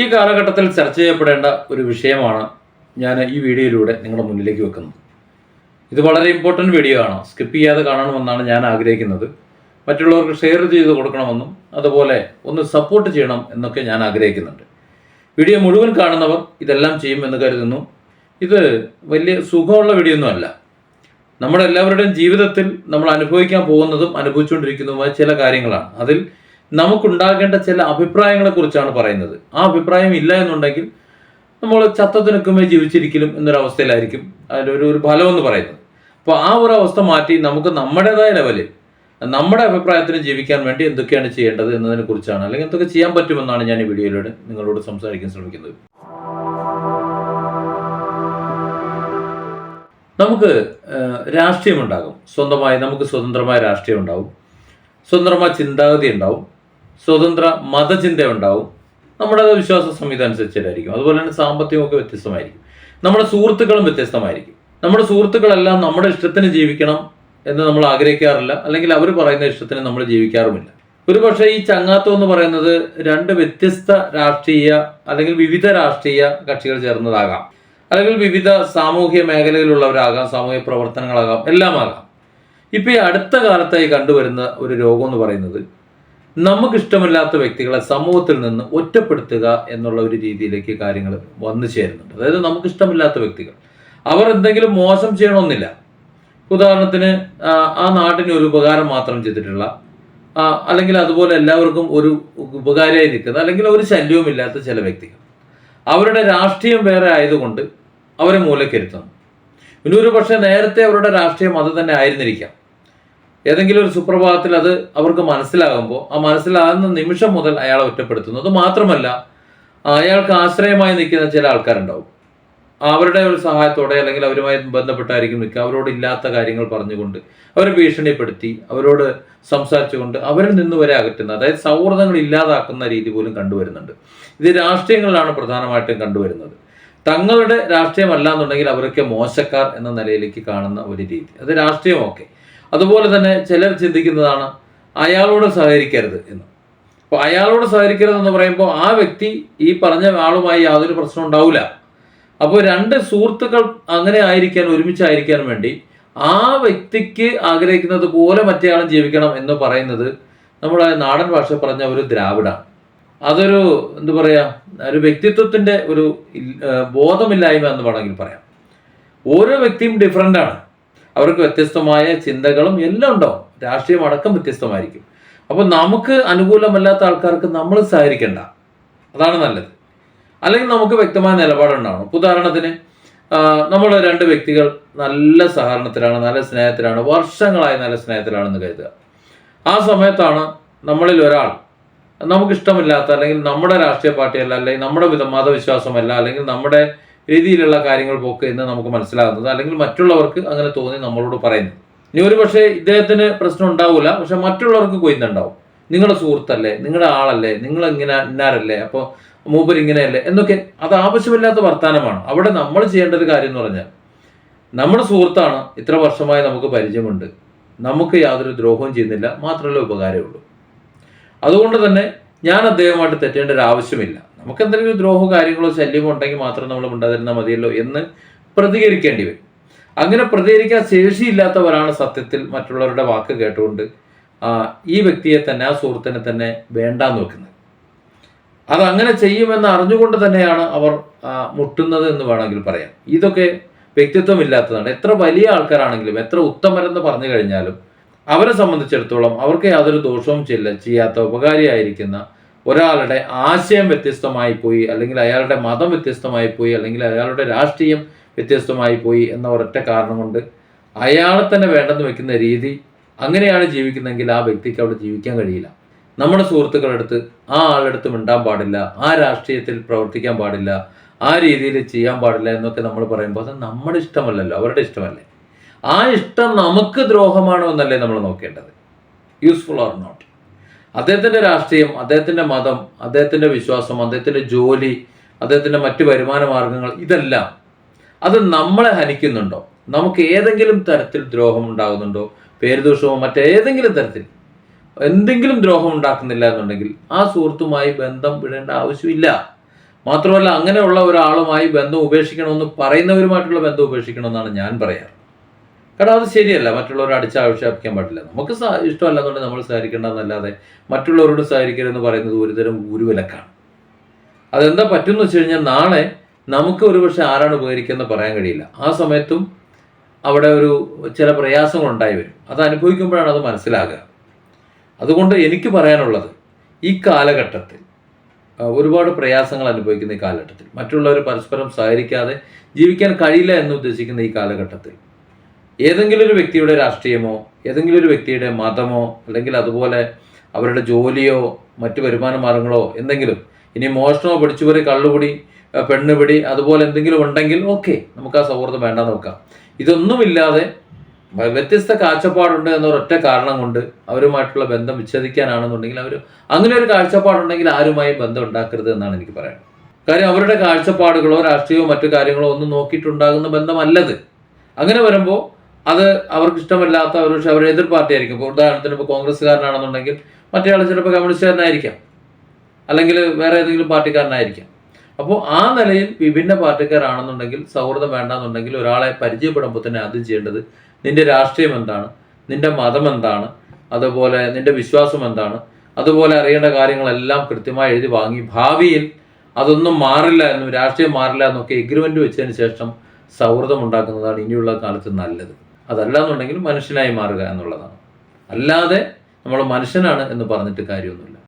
ഈ കാലഘട്ടത്തിൽ ചർച്ച ചെയ്യപ്പെടേണ്ട ഒരു വിഷയമാണ് ഞാൻ ഈ വീഡിയോയിലൂടെ നിങ്ങളുടെ മുന്നിലേക്ക് വെക്കുന്നത്. ഇത് വളരെ ഇമ്പോർട്ടന്റ് വീഡിയോ ആണ്. സ്കിപ്പ് ചെയ്യാതെ കാണണമെന്നാണ് ഞാൻ ആഗ്രഹിക്കുന്നത്. മറ്റുള്ളവർക്ക് ഷെയർ ചെയ്ത് കൊടുക്കണമെന്നും അതുപോലെ ഒന്ന് സപ്പോർട്ട് ചെയ്യണം എന്നൊക്കെ ഞാൻ ആഗ്രഹിക്കുന്നുണ്ട്. വീഡിയോ മുഴുവൻ കാണുന്നവർ ഇതെല്ലാം ചെയ്യുമെന്ന് കരുതുന്നു. ഇത് വലിയ സുഖമുള്ള വീഡിയോ ഒന്നും അല്ല. നമ്മുടെ എല്ലാവരുടെയും ജീവിതത്തിൽ നമ്മൾ അനുഭവിക്കാൻ പോകുന്നതും അനുഭവിച്ചുകൊണ്ടിരിക്കുന്നതുമായ ചില കാര്യങ്ങളാണ്. അതിൽ നമുക്കുണ്ടാകേണ്ട ചില അഭിപ്രായങ്ങളെ കുറിച്ചാണ് പറയുന്നത്. ആ അഭിപ്രായം ഇല്ല എന്നുണ്ടെങ്കിൽ നമ്മൾ ചത്തത്ത് നിൽക്കുമ്പോൾ ജീവിച്ചിരിക്കലും എന്നൊരവസ്ഥയിലായിരിക്കും. അതിന്റെ ഒരു ഒരു ഫലം എന്ന് പറയുന്നത്. അപ്പോൾ ആ ഒരു അവസ്ഥ മാറ്റി നമുക്ക് നമ്മുടേതായ ലെവലിൽ നമ്മുടെ അഭിപ്രായത്തിന് ജീവിക്കാൻ വേണ്ടി എന്തൊക്കെയാണ് ചെയ്യേണ്ടത് എന്നതിനെ കുറിച്ചാണ് അല്ലെങ്കിൽ എന്തൊക്കെ ചെയ്യാൻ പറ്റുമെന്നാണ് ഞാൻ ഈ വീഡിയോയിലൂടെ നിങ്ങളോട് സംസാരിക്കാൻ ശ്രമിക്കുന്നത്. നമുക്ക് രാഷ്ട്രീയം ഉണ്ടാകും. സ്വന്തമായി നമുക്ക് സ്വതന്ത്രമായ രാഷ്ട്രീയം ഉണ്ടാവും സ്വതന്ത്രമായ ചിന്താഗതി ഉണ്ടാവും സ്വതന്ത്ര മതചിന്ത ഉണ്ടാവും നമ്മുടെ വിശ്വാസ സംഹിത അനുസരിച്ചായിരിക്കും അതുപോലെ തന്നെ സാമ്പത്തികമൊക്കെ വ്യത്യസ്തമായിരിക്കും. നമ്മുടെ സുഹൃത്തുക്കളും വ്യത്യസ്തമായിരിക്കും. നമ്മുടെ സുഹൃത്തുക്കളെല്ലാം നമ്മുടെ ഇഷ്ടത്തിന് ജീവിക്കണം എന്ന് നമ്മൾ ആഗ്രഹിക്കാറില്ല. അല്ലെങ്കിൽ അവർ പറയുന്ന ഇഷ്ടത്തിന് നമ്മൾ ജീവിക്കാറുമില്ല. ഒരു പക്ഷേ ഈ ചങ്ങാത്തം എന്ന് പറയുന്നത് രണ്ട് വ്യത്യസ്ത രാഷ്ട്രീയ അല്ലെങ്കിൽ വിവിധ രാഷ്ട്രീയ കക്ഷികൾ ചേർന്നതാകാം. അല്ലെങ്കിൽ വിവിധ സാമൂഹ്യ മേഖലയിലുള്ളവരാകാം സാമൂഹ്യ പ്രവർത്തനങ്ങളാകാം എല്ലാം ആകാം ഇപ്പൊ ഈ അടുത്ത കാലത്തായി കണ്ടുവരുന്ന ഒരു രോഗം എന്ന് പറയുന്നത് നമുക്കിഷ്ടമില്ലാത്ത വ്യക്തികളെ സമൂഹത്തിൽ നിന്ന് ഒറ്റപ്പെടുത്തുക എന്നുള്ള ഒരു രീതിയിലേക്ക് കാര്യങ്ങൾ വന്നു ചേരുന്നുണ്ട്. അതായത് നമുക്കിഷ്ടമില്ലാത്ത വ്യക്തികൾ. അവർ എന്തെങ്കിലും മോശം ചെയ്യണമെന്നില്ല. ഉദാഹരണത്തിന് ആ, നാട്ടിന് ഒരു ഉപകാരം മാത്രം ചെയ്തിട്ടുള്ള അല്ലെങ്കിൽ അതുപോലെ എല്ലാവർക്കും ഒരു ഉപകാരമായി നിൽക്കുന്ന അല്ലെങ്കിൽ ഒരു ശല്യവും ഇല്ലാത്ത ചില വ്യക്തികൾ. അവരുടെ രാഷ്ട്രീയം വേറെ ആയതുകൊണ്ട് അവരെ മൂലക്കിരുത്തുന്നു പിന്നെ ഒരു പക്ഷേ നേരത്തെ അവരുടെ രാഷ്ട്രീയം അത് തന്നെ ആയിരുന്നിരിക്കാം. ഏതെങ്കിലും ഒരു സുപ്രഭാതത്തിൽ അത് അവർക്ക് മനസ്സിലാകുമ്പോൾ ആ മനസ്സിലാകുന്ന നിമിഷം മുതൽ അയാളെ അത് മാത്രമല്ല അയാൾക്ക് ആശ്രയമായി നിൽക്കുന്ന ചില ആൾക്കാരുണ്ടാവും. അവരുടെ ഒരു സഹായത്തോടെ അല്ലെങ്കിൽ അവരുമായി ബന്ധപ്പെട്ടായിരിക്കും നിൽക്കുക. അവരോട് ഇല്ലാത്ത കാര്യങ്ങൾ പറഞ്ഞുകൊണ്ട് അവരെ ഭീഷണിപ്പെടുത്തി അവരോട് സംസാരിച്ചുകൊണ്ട് അവരിൽ നിന്ന് വരെ അകറ്റുന്ന അതായത് സൗഹൃദങ്ങൾ ഇല്ലാതാക്കുന്ന രീതി പോലും കണ്ടുവരുന്നുണ്ട്. ഇത് രാഷ്ട്രീയങ്ങളിലാണ് പ്രധാനമായിട്ടും കണ്ടുവരുന്നത്. തങ്ങളുടെ രാഷ്ട്രീയമല്ല എന്നുണ്ടെങ്കിൽ അവരൊക്കെ മോശക്കാർ എന്ന നിലയിലേക്ക് കാണുന്ന ഒരു രീതി. അത് രാഷ്ട്രീയമൊക്കെ. അതുപോലെ തന്നെ ചിലർ ചിന്തിക്കുന്നതാണ് അയാളോട് സഹകരിക്കരുത് എന്ന്. അപ്പോൾ അയാളോട് സഹകരിക്കരുത് എന്ന് പറയുമ്പോൾ ആ വ്യക്തി ഈ പറഞ്ഞ ആളുമായി യാതൊരു പ്രശ്നം ഉണ്ടാവില്ല അപ്പോൾ രണ്ട് സുഹൃത്തുക്കൾ അങ്ങനെ ആയിരിക്കാൻ ഒരുമിച്ചായിരിക്കാൻ വേണ്ടി ആ വ്യക്തിക്ക് ആഗ്രഹിക്കുന്നത് പോലെ മറ്റേയാളും ജീവിക്കണം എന്ന് പറയുന്നത് നമ്മുടെ നാടൻ ഭാഷ പറഞ്ഞ ഒരു ദ്രാവിഡ അതൊരു എന്താ പറയാ ഒരു വ്യക്തിത്വത്തിന്റെ ഒരു ബോധമില്ലായ്മ എന്ന് വേണമെങ്കിൽ പറയാം. ഓരോ വ്യക്തിയും ഡിഫറെന്റ് ആണ്. അവർക്ക് വ്യത്യസ്തമായ ചിന്തകളും എല്ലാം ഉണ്ടാവും. രാഷ്ട്രീയം അടക്കം വ്യത്യസ്തമായിരിക്കും. അപ്പോൾ നമുക്ക് അനുകൂലമല്ലാത്ത ആൾക്കാർക്ക് നമ്മൾ സഹകരിക്കേണ്ട. അതാണ് നല്ലത്. അല്ലെങ്കിൽ നമുക്ക് വ്യക്തമായ നിലപാടുണ്ടാവണം ഉദാഹരണത്തിന് നമ്മൾ രണ്ട് വ്യക്തികൾ നല്ല സഹകരണത്തിലാണ് നല്ല സ്നേഹത്തിലാണ് വർഷങ്ങളായി നല്ല സ്നേഹത്തിലാണെന്ന് കരുതുക. ആ സമയത്താണ് നമ്മളിൽ ഒരാൾ നമുക്കിഷ്ടമില്ലാത്ത അല്ലെങ്കിൽ നമ്മുടെ രാഷ്ട്രീയ പാർട്ടിയല്ല അല്ലെങ്കിൽ നമ്മുടെ മതവിശ്വാസമല്ല അല്ലെങ്കിൽ നമ്മുടെ രീതിയിലുള്ള കാര്യങ്ങൾ പോക്ക് എന്ന് നമുക്ക് മനസ്സിലാകുന്നത്. അല്ലെങ്കിൽ മറ്റുള്ളവർക്ക് അങ്ങനെ തോന്നി നമ്മളോട് പറയുന്നു ഇനി ഒരു പക്ഷേ ഇദ്ദേഹത്തിന് പ്രശ്നം ഉണ്ടാവില്ല പക്ഷെ മറ്റുള്ളവർക്ക് കൊയ്യുന്നുണ്ടാവും നിങ്ങളുടെ സുഹൃത്തല്ലേ? നിങ്ങളുടെ ആളല്ലേ? നിങ്ങൾ ഇങ്ങനെ ഇന്നാരല്ലേ? അപ്പോൾ മൂപ്പർ ഇങ്ങനെയല്ലേ? എന്നൊക്കെ അത് ആവശ്യമില്ലാത്ത വർത്തമാനമാണ് അവിടെ നമ്മൾ ചെയ്യേണ്ട ഒരു കാര്യം എന്ന് പറഞ്ഞാൽ നമ്മുടെ സുഹൃത്താണ് ഇത്ര വർഷമായി നമുക്ക് പരിചയമുണ്ട്. നമുക്ക് യാതൊരു ദ്രോഹവും ചെയ്യുന്നില്ല. മാത്രമല്ല ഉപകാരമുള്ളൂ അതുകൊണ്ട് തന്നെ ഞാൻ അദ്ദേഹമായിട്ട് തെറ്റേണ്ട ഒരു ആവശ്യമില്ല. നമുക്ക് എന്തെങ്കിലും ദ്രോഹമോ കാര്യങ്ങളോ ശല്യമോ ഉണ്ടെങ്കിൽ മാത്രം നമ്മൾ ഉണ്ടാതിരുന്നാൽ മതിയല്ലോ എന്ന് പ്രതികരിക്കേണ്ടി വരും. അങ്ങനെ പ്രതികരിക്കാൻ ശേഷിയില്ലാത്തവരാണ് സത്യത്തിൽ മറ്റുള്ളവരുടെ വാക്ക് കേട്ടുകൊണ്ട് ഈ വ്യക്തിയെ തന്നെ ആ സുഹൃത്തിനെ തന്നെ വേണ്ടാന്ന് വെക്കുന്നത്. അത് അങ്ങനെ ചെയ്യുമെന്ന് അറിഞ്ഞുകൊണ്ട് തന്നെയാണ് അവർ മുട്ടുന്നത് എന്ന് വേണമെങ്കിൽ പറയാം. ഇതൊക്കെ വ്യക്തിത്വം ഇല്ലാത്തതാണ്. എത്ര വലിയ ആൾക്കാരാണെങ്കിലും എത്ര ഉത്തമരെന്ന് പറഞ്ഞു കഴിഞ്ഞാലും അവരെ സംബന്ധിച്ചിടത്തോളം അവർക്ക് യാതൊരു ദോഷവും ചെയ്യാത്ത ഉപകാരിയായിരിക്കുന്ന ഒരാളുടെ ആശയം വ്യത്യസ്തമായി പോയി അല്ലെങ്കിൽ അയാളുടെ മതം വ്യത്യസ്തമായി പോയി അല്ലെങ്കിൽ അയാളുടെ രാഷ്ട്രീയം വ്യത്യസ്തമായി പോയി എന്ന ഒരൊറ്റ കാരണം കൊണ്ട് അയാളെ തന്നെ വേണ്ടെന്ന് വെക്കുന്ന രീതി അങ്ങനെയാണ് ജീവിക്കുന്നതെങ്കിൽ ആ വ്യക്തിക്ക് അവിടെ ജീവിക്കാൻ കഴിയില്ല. നമ്മുടെ സുഹൃത്തുക്കളടുത്ത് ആ ആളെടുത്ത് മിണ്ടാൻ പാടില്ല ആ രാഷ്ട്രീയത്തിൽ പ്രവർത്തിക്കാൻ പാടില്ല ആ രീതിയിൽ ചെയ്യാൻ പാടില്ല എന്നൊക്കെ നമ്മൾ പറയുമ്പോൾ അത് നമ്മുടെ ഇഷ്ടമല്ലല്ലോ അവരുടെ ഇഷ്ടമല്ലേ? ആ ഇഷ്ടം നമുക്ക് ദ്രോഹമാണോ എന്നല്ലേ നമ്മൾ നോക്കേണ്ടത്. യൂസ്ഫുൾ ഓർ നോട്ട് അദ്ദേഹത്തിന്റെ രാഷ്ട്രീയം അദ്ദേഹത്തിന്റെ മതം അദ്ദേഹത്തിന്റെ വിശ്വാസം അദ്ദേഹത്തിന്റെ ജോലി അദ്ദേഹത്തിന്റെ മറ്റു വരുമാന മാർഗങ്ങൾ ഇതെല്ലാം അത് നമ്മളെ ഹനിക്കുന്നുണ്ടോ? നമുക്ക് ഏതെങ്കിലും തരത്തിൽ ദ്രോഹം ഉണ്ടാകുന്നുണ്ടോ? പേരുദോഷമോ മറ്റേതെങ്കിലും തരത്തിൽ എന്തെങ്കിലും ദ്രോഹം ഉണ്ടാക്കുന്നില്ല എന്നുണ്ടെങ്കിൽ ആ സുഹൃത്തുമായി ബന്ധം വിടേണ്ട ആവശ്യമില്ല. മാത്രമല്ല അങ്ങനെയുള്ള ഒരാളുമായി ബന്ധം ഉപേക്ഷിക്കണമെന്ന് പറയുന്നവരുമായിട്ടുള്ള ബന്ധം ഉപേക്ഷിക്കണമെന്നാണ് ഞാൻ പറയാറ്. കാരണം അത് ശരിയല്ല. മറ്റുള്ളവരെ അടിച്ചാക്ഷേപിക്കാൻ പാടില്ല. നമുക്ക് ഇഷ്ടമല്ലാന്നുണ്ടെങ്കിൽ നമ്മൾ സഹകരിക്കേണ്ടതെന്നല്ലാതെ മറ്റുള്ളവരോട് സഹകരിക്കരുതെന്ന് പറയുന്നത് ഒരുതരം ഗുരുവിലക്കാണ് അതെന്താ പറ്റുമെന്ന് വെച്ച് കഴിഞ്ഞാൽ നാളെ നമുക്ക് ഒരുപക്ഷെ ആരാണ് ഉപകരിക്കുന്നത് പറയാൻ കഴിയില്ല. ആ സമയത്തും അവിടെ ഒരു ചില പ്രയാസങ്ങൾ ഉണ്ടായി വരും. അത് അനുഭവിക്കുമ്പോഴാണ് അത് മനസ്സിലാകുക. അതുകൊണ്ട് എനിക്ക് പറയാനുള്ളത് ഈ കാലഘട്ടത്തിൽ ഒരുപാട് പ്രയാസങ്ങൾ അനുഭവിക്കുന്ന ഈ കാലഘട്ടത്തിൽ മറ്റുള്ളവർ പരസ്പരം സഹകരിക്കാതെ ജീവിക്കാൻ കഴിയില്ല എന്ന് ഉദ്ദേശിക്കുന്ന ഈ കാലഘട്ടത്തിൽ ഏതെങ്കിലും ഒരു വ്യക്തിയുടെ രാഷ്ട്രീയമോ ഏതെങ്കിലും ഒരു വ്യക്തിയുടെ മതമോ അല്ലെങ്കിൽ അതുപോലെ അവരുടെ ജോലിയോ മറ്റു വരുമാന മാർഗങ്ങളോ എന്തെങ്കിലും ഇനി മോഷണമോ പിടിച്ചുപറി കള്ളുപിടി പെണ്ണുപിടി അതുപോലെ എന്തെങ്കിലും ഉണ്ടെങ്കിൽ ഓക്കെ നമുക്ക് ആ സൗഹൃദം വേണ്ട നോക്കാം. ഇതൊന്നുമില്ലാതെ വ്യത്യസ്ത കാഴ്ചപ്പാടുണ്ട് എന്ന ഒറ്റ കാരണം കൊണ്ട് അവരുമായിട്ടുള്ള ബന്ധം വിച്ഛേദിക്കാനാണെന്നുണ്ടെങ്കിൽ അവർ അങ്ങനെ ഒരു കാഴ്ചപ്പാടുണ്ടെങ്കിൽ ആരുമായും ബന്ധം ഉണ്ടാക്കരുത് എന്നാണ് എനിക്ക് പറയാനുള്ളത് കാര്യം അവരുടെ കാഴ്ചപ്പാടുകളോ രാഷ്ട്രീയമോ മറ്റു കാര്യങ്ങളോ ഒന്നും നോക്കിയിട്ടുണ്ടാകുന്ന ബന്ധമല്ലത്. അങ്ങനെ വരുമ്പോൾ അത് അവർക്ക് ഇഷ്ടമല്ലാത്ത ഒരു പക്ഷേ അവരുടെ എതിർ പാർട്ടി ആയിരിക്കും ഇപ്പോൾ ഉദാഹരണത്തിന് ഇപ്പോൾ കോൺഗ്രസ്സുകാരനാണെന്നുണ്ടെങ്കിൽ മറ്റേ ആൾ ചിലപ്പോൾ കമ്മ്യൂണിസ്റ്റുകാരനായിരിക്കാം. അല്ലെങ്കിൽ വേറെ ഏതെങ്കിലും പാർട്ടിക്കാരനായിരിക്കാം. അപ്പോൾ ആ നിലയിൽ വിഭിന്ന പാർട്ടിക്കാരാണെന്നുണ്ടെങ്കിൽ സൗഹൃദം വേണ്ടെന്നുണ്ടെങ്കിൽ ഒരാളെ പരിചയപ്പെടുമ്പോൾ തന്നെ ആദ്യം ചെയ്യേണ്ടത് നിന്റെ രാഷ്ട്രീയം എന്താണ്? നിന്റെ മതം എന്താണ്? അതുപോലെ നിന്റെ വിശ്വാസം എന്താണ്? അതുപോലെ അറിയേണ്ട കാര്യങ്ങളെല്ലാം കൃത്യമായി എഴുതി വാങ്ങി ഭാവിയിൽ അതൊന്നും മാറില്ല എന്നും രാഷ്ട്രീയം മാറില്ല എന്നൊക്കെ എഗ്രിമെന്റ് വെച്ചതിന് ശേഷം സൗഹൃദം ഉണ്ടാക്കുന്നതാണ് ഇനിയുള്ള കാലത്ത് നല്ലത്. അതല്ല എന്നുണ്ടെങ്കിൽ മനുഷ്യനായി മാറുക എന്നുള്ളതാണ്. അല്ലാതെ നമ്മൾ മനുഷ്യനാണ് എന്ന് പറഞ്ഞിട്ട് കാര്യമൊന്നുമില്ല.